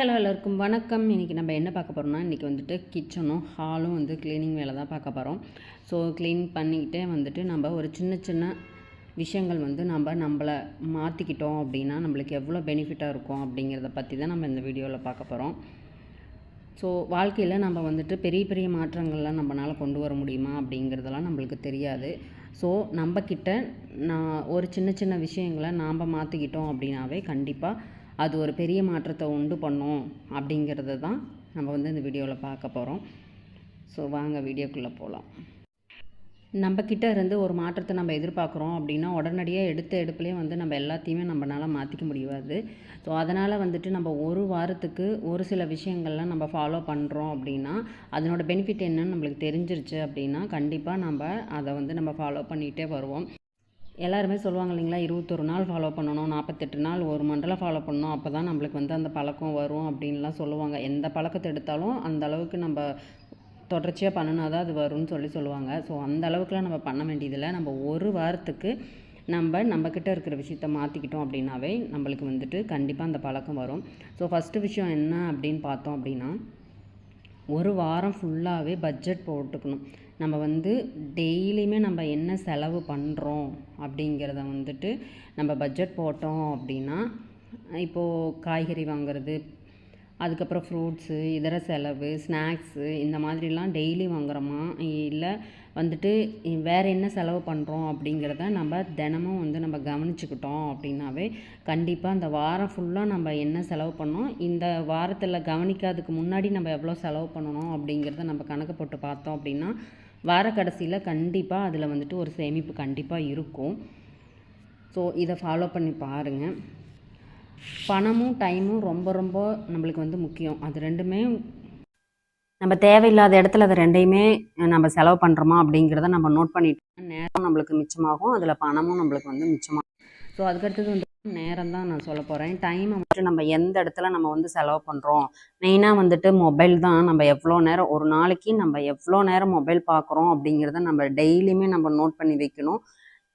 Hello எல்லாருக்கும் வணக்கம். இன்றைக்கி நம்ம என்ன பார்க்க போகிறோம்னா இன்றைக்கி வந்துட்டு கிச்சனும் ஹாலும் வந்து க்ளீனிங் வேலை தான் பார்க்க போகிறோம் ஸோ க்ளீன் பண்ணிக்கிட்டே வந்துட்டு நம்ம ஒரு சின்ன சின்ன விஷயங்கள் வந்து நம்ம நம்மளை மாற்றிக்கிட்டோம் அப்படின்னா நம்மளுக்கு எவ்வளோ பெனிஃபிட்டாக இருக்கும் அப்படிங்கிறத பற்றி தான் நம்ம இந்த வீடியோவில் பார்க்க போகிறோம் ஸோ வாழ்க்கையில் நம்ம வந்துட்டு பெரிய பெரிய மாற்றங்கள்லாம் நம்மளால் கொண்டு வர முடியுமா அப்படிங்கிறதெல்லாம் நம்மளுக்கு தெரியாது. ஸோ நம்மக்கிட்ட நான் ஒரு சின்ன சின்ன விஷயங்களை நாம் மாற்றிக்கிட்டோம் அப்படின்னாவே கண்டிப்பாக அது ஒரு பெரிய மாற்றத்தை உண்டு பண்ணும் அப்படிங்கிறத தான் நம்ம வந்து இந்த வீடியோவில் பார்க்க போகிறோம். ஸோ வாங்க வீடியோக்குள்ளே போகலாம். நம்மக்கிட்ட இருந்து ஒரு மாற்றத்தை நம்ம எதிர்பார்க்குறோம் அப்படின்னா உடனடியாக எடுத்த எடுப்புலேயே வந்து நம்ம எல்லாத்தையுமே நம்மளால் மாற்றிக்க முடியாது. ஸோ அதனால் வந்துட்டு நம்ம ஒரு வாரத்துக்கு ஒரு சில விஷயங்கள்லாம் நம்ம ஃபாலோ பண்ணுறோம் அப்படின்னா அதனோட பெனிஃபிட் என்னன்னு நம்மளுக்கு தெரிஞ்சிருச்சு அப்படின்னா கண்டிப்பாக நம்ம அதை வந்து நம்ம ஃபாலோ பண்ணிகிட்டே வருவோம். எல்லாருமே சொல்லுவாங்க இல்லைங்களா இருபத்தொரு நாள் ஃபாலோ பண்ணணும் நாற்பத்தெட்டு நாள் ஒரு மண்டலம் ஃபாலோ பண்ணணும் அப்போ தான் நம்மளுக்கு வந்து அந்த பழக்கம் வரும் அப்படின்லாம் சொல்லுவாங்க. எந்த பழக்கத்தை எடுத்தாலும் அந்த அளவுக்கு நம்ம தொடர்ச்சியாக பண்ணினா தான் அது வரும்னு சொல்லி சொல்லுவாங்க. ஸோ அந்த அளவுக்குலாம் நம்ம பண்ண வேண்டியதில்லை. நம்ம ஒரு வாரத்துக்கு நம்ம நம்மக்கிட்ட இருக்கிற விஷயத்த மாற்றிக்கிட்டோம் அப்படின்னாவே நம்மளுக்கு வந்துட்டு கண்டிப்பாக அந்த பழக்கம் வரும். ஸோ ஃபஸ்ட்டு விஷயம் என்ன அப்படின்னு பார்த்தோம் அப்படின்னா ஒரு வாரம் ஃபுல்லாகவே பட்ஜெட் போட்டுக்கணும். நம்ம வந்து டெய்லியுமே நம்ம என்ன செலவு பண்ணுறோம் அப்படிங்கிறத வந்துட்டு நம்ம பட்ஜெட் போட்டோம் அப்படின்னா இப்போது காய்கறி வாங்குறது அதுக்கப்புறம் ஃப்ரூட்ஸு இதர செலவு ஸ்நாக்ஸு இந்த மாதிரிலாம் டெய்லி வாங்குறோமா? இல்லை வந்துட்டு வேறு என்ன செலவு பண்ணுறோம் அப்படிங்கிறத நம்ம தினமும் வந்து நம்ம கவனிச்சுக்கிட்டோம் அப்படின்னாவே கண்டிப்பாக அந்த வாரம் ஃபுல்லாக நம்ம என்ன செலவு பண்ணோம் இந்த வாரத்தில் கவனிக்காததுக்கு முன்னாடி நம்ம எவ்வளோ செலவு பண்ணணும் அப்படிங்கிறத நம்ம கணக்கு போட்டு பார்த்தோம் அப்படின்னா வார கடைசியில் கண்டிப்பாக அதில் வந்துட்டு ஒரு சேமிப்பு கண்டிப்பாக இருக்கும். ஸோ இதை ஃபாலோ பண்ணி பாருங்கள் பணமும் டைமும் ரொம்ப ரொம்ப நம்மளுக்கு வந்து முக்கியம். அது ரெண்டுமே நம்ம தேவையில்லாத இடத்துல அதை ரெண்டையுமே நம்ம செலவு பண்ணுறோமா அப்படிங்கிறத நம்ம நோட் பண்ணிட்டு நேரம் நம்மளுக்கு மிச்சமாகும். அதில் பணமும் நம்மளுக்கு வந்து மிச்சமாகும். ஸோ அதுக்கடுத்தது வந்து நேரம் தான் நான் சொல்ல போகிறேன் டைமை வந்துட்டு நம்ம எந்த இடத்துல நம்ம வந்து செலவு பண்ணுறோம் மெயினாக வந்துட்டு மொபைல் தான். நம்ம எவ்வளோ நேரம் ஒரு நாளைக்கு நம்ம எவ்வளோ நேரம் மொபைல் பார்க்குறோம் அப்படிங்கிறத நம்ம டெய்லியுமே நம்ம நோட் பண்ணி வைக்கணும்.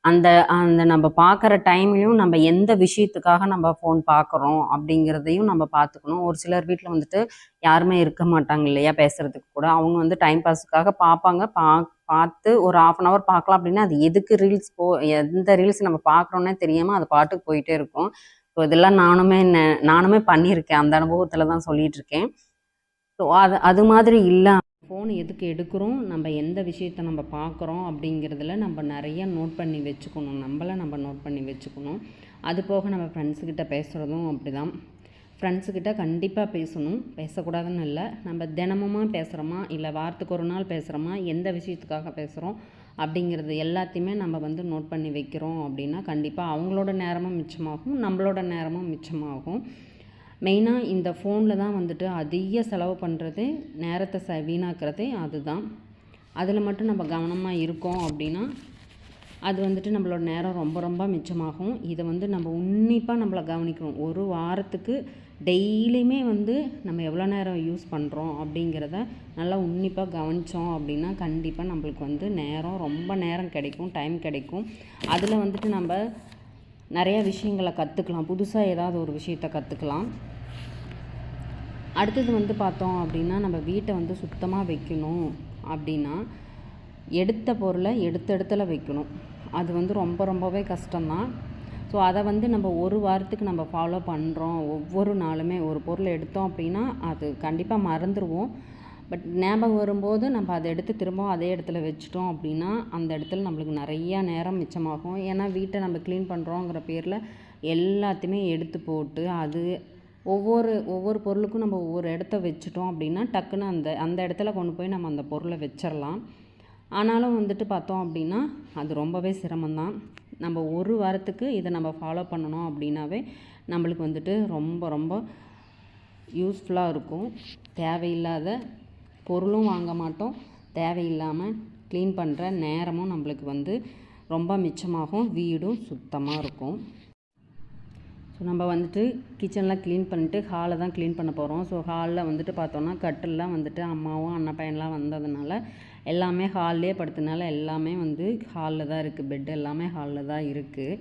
அந்த அந்த நம்ம பார்க்குற டைம்லையும் நம்ம எந்த விஷயத்துக்காக நம்ம ஃபோன் பார்க்குறோம் அப்படிங்கிறதையும் நம்ம பார்த்துக்கணும் ஒரு சிலர் வீட்டில் வந்துட்டு யாருமே இருக்க மாட்டாங்க இல்லையா பேசுகிறதுக்கு கூட. அவங்க வந்து டைம் பாஸுக்காக பார்ப்பாங்க பா பார்த்து ஒரு ஆஃப் அன் ஹவர் பார்க்கலாம் அப்படின்னா அது எதுக்கு ரீல்ஸ் போ எந்த ரீல்ஸ் நம்ம பார்க்குறோன்னே தெரியாமல் அது பாட்டுக்கு போயிட்டே இருக்கும். ஸோ இதெல்லாம் நானுமே நானுமே பண்ணியிருக்கேன். அந்த அனுபவத்தில் தான் சொல்லிட்டு இருக்கேன். ஸோ அது அது மாதிரி இல்லை ஃபோன் எதுக்கு எடுக்கிறோம்? நம்ம எந்த விஷயத்த நம்ம பார்க்குறோம் அப்படிங்கிறதுல நம்ம நிறைய நோட் பண்ணி வச்சுக்கணும். நம்மளை நம்ம நோட் பண்ணி வச்சுக்கணும். அது போக நம்ம ஃப்ரெண்ட்ஸுக்கிட்ட பேசுகிறதும் அப்படி தான் ஃப்ரெண்ட்ஸுக்கிட்ட கண்டிப்பாக பேசணும். பேசக்கூடாதுன்னு இல்லை. நம்ம தினமுமா பேசுகிறோமா இல்லை வாரத்துக்கு ஒரு நாள் பேசுகிறோமா எந்த விஷயத்துக்காக பேசுகிறோம் அப்படிங்கிறது எல்லாத்தையுமே நம்ம வந்து நோட் பண்ணி வைக்கிறோம் அப்படின்னா கண்டிப்பாக அவங்களோட நேரமும் மிச்சமாகும். நம்மளோட நேரமும் மிச்சமாகும். மெயினாக இந்த ஃபோனில் தான் வந்துட்டு அதிக செலவு பண்ணுறது நேரத்தை ச வீணாக்கிறதே அதுதான். அதில் மட்டும் நம்ம கவனமாக இருக்கோம் அப்படின்னா அது வந்துட்டு நம்மளோட நேரம் ரொம்ப ரொம்ப மிச்சமாகும். இதை வந்து நம்ம உன்னிப்பாக நம்மளை கவனிக்கணும். ஒரு வாரத்துக்கு டெய்லியுமே வந்து நம்ம எவ்வளோ நேரம் யூஸ் பண்ணுறோம் அப்படிங்கிறத நல்லா உன்னிப்பாக கவனித்தோம் அப்படின்னா கண்டிப்பாக நம்மளுக்கு வந்து நேரம் ரொம்ப நேரம் கிடைக்கும் டைம் கிடைக்கும். அதில் வந்துட்டு நம்ம நிறைய விஷயங்களை கற்றுக்கலாம் புதுசாக ஏதாவது ஒரு விஷயத்தை கற்றுக்கலாம் அடுத்தது வந்து பார்த்தோம் அப்படின்னா நம்ம வீட்டை வந்து சுத்தமாக வைக்கணும் அப்படின்னா எடுத்த பொருளை எடுத்த இடத்துல வைக்கணும். அது வந்து ரொம்ப ரொம்பவே கஷ்டம்தான். ஸோ அதை வந்து நம்ம ஒரு வாரத்துக்கு நம்ம ஃபாலோ பண்ணுறோம் ஒவ்வொரு நாளுமே ஒரு பொருளை எடுத்தோம் அப்படின்னா அது கண்டிப்பாக மறந்துடுவோம் பட் ஞாபகம் வரும்போது நம்ம அதை எடுத்து திரும்பவும் அதே இடத்துல வச்சுட்டோம் அப்படின்னா அந்த இடத்துல நம்மளுக்கு நிறையா நேரம் மிச்சமாகும். ஏன்னா வீட்டை நம்ம க்ளீன் பண்ணுறோங்கிற பேரில் எல்லாத்தையுமே எடுத்து போட்டு அது ஒவ்வொரு ஒவ்வொரு பொருளுக்கும் நம்ம ஒவ்வொரு இடத்த வச்சுட்டோம் அப்படின்னா டக்குன்னு அந்த அந்த இடத்துல கொண்டு போய் நம்ம அந்த பொருளை வச்சிடலாம் ஆனாலும் வந்துட்டு பார்த்தோம் அப்படின்னா அது ரொம்பவே சிரமந்தான் நம்ம ஒரு வாரத்துக்கு இதை நம்ம ஃபாலோ பண்ணணும் அப்படின்னாவே நம்மளுக்கு வந்துட்டு ரொம்ப ரொம்ப யூஸ்ஃபுல்லாக இருக்கும். தேவையில்லாத பொருளும் வாங்க மாட்டோம். தேவையில்லாமல் க்ளீன் பண்ணுற நேரமும் நம்மளுக்கு வந்து ரொம்ப மிச்சமாகும். வீடும் சுத்தமாக இருக்கும். ஸோ நம்ம வந்துட்டு கிச்சன்லாம் க்ளீன் பண்ணிட்டு ஹாலை தான் க்ளீன் பண்ண போகிறோம் ஸோ ஹாலில் வந்துட்டு பார்த்தோன்னா கட்டில்லாம் வந்துட்டு அம்மாவும் அண்ணன் பையன்லாம் வந்ததுனால எல்லாமே ஹால்லே படுத்தனால எல்லாமே வந்து ஹாலில் தான் இருக்குது பெட் எல்லாமே ஹாலில் தான் இருக்குது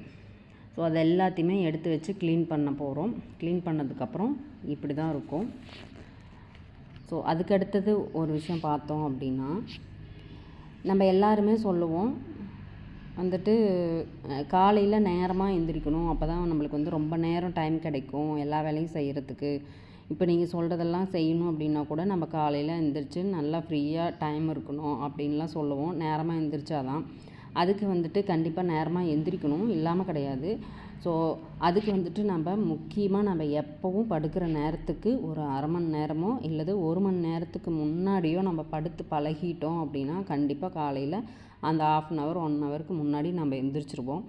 ஸோ அது எல்லாத்தையுமே எடுத்து வச்சு க்ளீன் பண்ண போகிறோம் க்ளீன் பண்ணதுக்கப்புறம் இப்படி தான் இருக்கும். ஸோ அதுக்கு அடுத்தது ஒரு விஷயம் பார்த்தோம் அப்படின்னா நம்ம எல்லாருமே சொல்லுவோம் வந்துட்டு காலையில் நேரமாக எழுந்திரிக்கணும் அப்போ தான் நம்மளுக்கு வந்து ரொம்ப நேரம் டைம் கிடைக்கும். எல்லா வேலையும் செய்கிறதுக்கு இப்போ நீங்கள் சொல்கிறதெல்லாம் செய்யணும் அப்படின்னா கூட நம்ம காலையில் எழுந்திரிச்சு நல்லா ஃப்ரீயாக டைம் இருக்கணும் அப்படின்லாம் சொல்லுவோம். நேரமாக எழுந்திரிச்சாதான் அதுக்கு வந்துட்டு கண்டிப்பாக நேரமாக எந்திரிக்கணும். இல்லாமல் கிடையாது. ஸோ அதுக்கு வந்துட்டு நம்ம முக்கியமாக நம்ம எப்போவும் படுக்கிற நேரத்துக்கு ஒரு அரை மணி நேரமோ இல்லது ஒரு மணி நேரத்துக்கு முன்னாடியோ நம்ம படுத்து பழகிட்டோம் அப்படின்னா கண்டிப்பாக காலையில் அந்த ஆஃப் அன் ஹவர் ஒன் ஹவருக்கு முன்னாடி நம்ம எந்திரிச்சிருவோம்.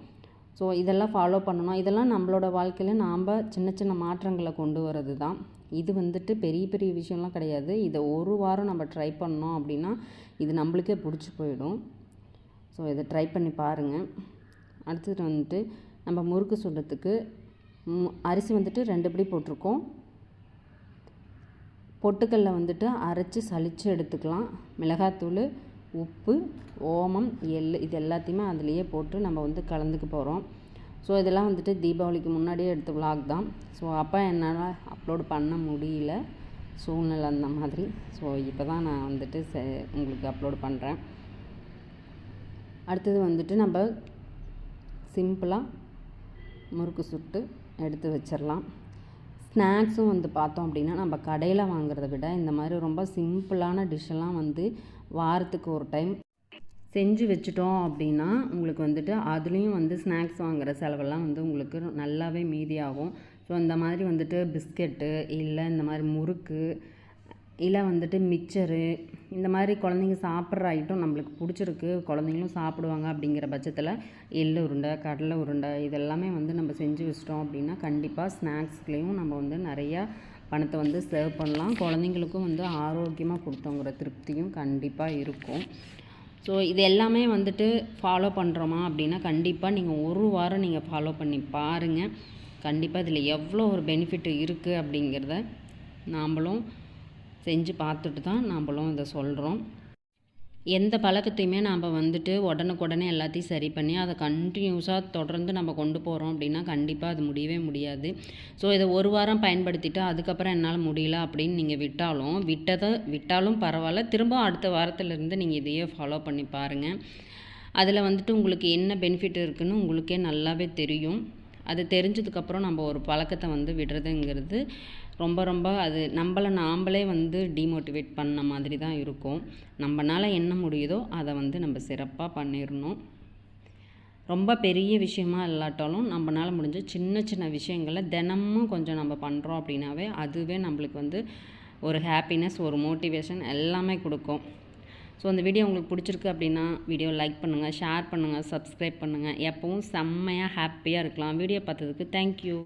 ஸோ இதெல்லாம் ஃபாலோ பண்ணணும். இதெல்லாம் நம்மளோட வாழ்க்கையில் நாம் சின்ன சின்ன மாற்றங்களை கொண்டு வர்றது தான் இது வந்துட்டு பெரிய பெரிய விஷயம்லாம் கிடையாது. இதை ஒரு வாரம் நம்ம ட்ரை பண்ணோம் அப்படின்னா இது நம்மளுக்கே பிடிச்சி போயிடும். ஸோ இதை ட்ரை பண்ணி பாருங்கள் அடுத்தது வந்துட்டு நம்ம முறுக்கு சுடுறதுக்கு மு- அரிசி வந்துட்டு ரெண்டு படி போட்டிருக்கோம். பொட்டுக்கல்ல வந்துட்டு அரைச்சி சளிச்சு எடுத்துக்கலாம். மிளகாத்தூள் உப்பு ஓமம் எள் இது எல்லாத்தையுமே அதுலேயே போட்டு நம்ம வந்து கலந்துக்க போகிறோம் ஸோ இதெல்லாம் வந்துட்டு தீபாவளிக்கு முன்னாடியே எடுத்த vlog தான். ஸோ அப்போ என்னால் அப்லோடு பண்ண முடியல சூழ்நிலை அந்த மாதிரி. ஸோ இப்போ தான் நான் வந்துட்டு செ- உங்களுக்கு அப்லோடு பண்ணுறேன் அடுத்தது வந்துட்டு நம்ம சிம்பிளாக முறுக்கு சுட்டு எடுத்து வச்சிடலாம் ஸ்நாக்ஸும் வந்து பார்த்தோம் அப்படின்னா நம்ம கடையில் வாங்குறத விட இந்த மாதிரி ரொம்ப சிம்பிளான டிஷ்ஷெல்லாம் வந்து வாரத்துக்கு ஒரு டைம் செஞ்சு வச்சுட்டோம் அப்படின்னா உங்களுக்கு வந்துட்டு அதுலேயும் வந்து ஸ்நாக்ஸ் வாங்குகிற செலவெல்லாம் வந்து உங்களுக்கு நல்லாவே மீதியாகும். ஸோ இந்த மாதிரி வந்துட்டு பிஸ்கெட்டு இல்லை இந்த மாதிரி முறுக்கு இல்லை வந்துட்டு மிச்சரு இந்த மாதிரி குழந்தைங்க சாப்பிட்ற ஐட்டம் நம்மளுக்கு பிடிச்சிருக்கு குழந்தைங்களும் சாப்பிடுவாங்க அப்படிங்கிற பட்சத்தில் எள்ளு உருண்டை கடலை உருண்டை இதெல்லாமே வந்து நம்ம செஞ்சு வச்சிட்டோம் அப்படின்னா கண்டிப்பாக ஸ்நாக்ஸ்லேயும் நம்ம வந்து நிறையா பணத்தை வந்து சேவ் பண்ணலாம். குழந்தைங்களுக்கும் வந்து ஆரோக்கியமாக கொடுத்தோங்கிற திருப்தியும் கண்டிப்பாக இருக்கும். ஸோ இது எல்லாமே வந்துட்டு ஃபாலோ பண்ணுறோமா அப்படின்னா கண்டிப்பாக நீங்கள் ஒரு வாரம் நீங்கள் ஃபாலோ பண்ணி பாருங்கள் கண்டிப்பாக இதில் எவ்வளோ ஒரு பெனிஃபிட் இருக்குது அப்படிங்கிறத நாம்ளும் செஞ்சு பார்த்துட்டு தான் நாம்பளும் இதை சொல்கிறோம். எந்த பழக்கத்தையுமே நாம் வந்துட்டு உடனுக்குடனே எல்லாத்தையும் சரி பண்ணி அதை கண்டினியூஸாக தொடர்ந்து நம்ம கொண்டு போகிறோம் அப்படின்னா கண்டிப்பாக அது முடியவே முடியாது. ஸோ இதை ஒரு வாரம் பயன்படுத்திட்டு அதுக்கப்புறம் என்னால் முடியல அப்படின்னு நீங்கள் விட்டாலும் விட்டதை விட்டாலும் பரவாயில்ல. திரும்ப அடுத்த வாரத்துலேருந்து நீங்கள் இதையே ஃபாலோ பண்ணி பாருங்கள் அதில் வந்துட்டு உங்களுக்கு என்ன பெனிஃபிட் இருக்குதுன்னு உங்களுக்கே நல்லாவே தெரியும். அது தெரிஞ்சதுக்கப்புறம் நம்ம ஒரு பழக்கத்தை வந்து விடுறதுங்கிறது ரொம்ப ரொம்ப அது நம்மளை நாம்ளே வந்து டிமோட்டிவேட் பண்ண மாதிரி தான் இருக்கும். நம்மனால என்ன முடியுதோ அதை வந்து நம்ம சிறப்பாக பண்ணிடணும் ரொம்ப பெரிய விஷயமா இல்லாட்டாலும் நம்மளால் முடிஞ்ச சின்ன சின்ன விஷயங்களை தினமும் கொஞ்சம் நம்ம பண்ணுறோம் அப்படின்னாவே அதுவே நம்மளுக்கு வந்து ஒரு ஹாப்பினஸ் ஒரு மோட்டிவேஷன் எல்லாமே கொடுக்கும். ஸோ அந்த வீடியோ உங்களுக்கு பிடிச்சிருக்கு அப்படின்னா வீடியோ லைக் பண்ணுங்கள் ஷேர் பண்ணுங்கள் சப்ஸ்கிரைப் பண்ணுங்கள் எப்பவும் செம்மையாக ஹாப்பியாக இருக்கலாம். வீடியோ பார்த்ததுக்கு தேங்க்யூ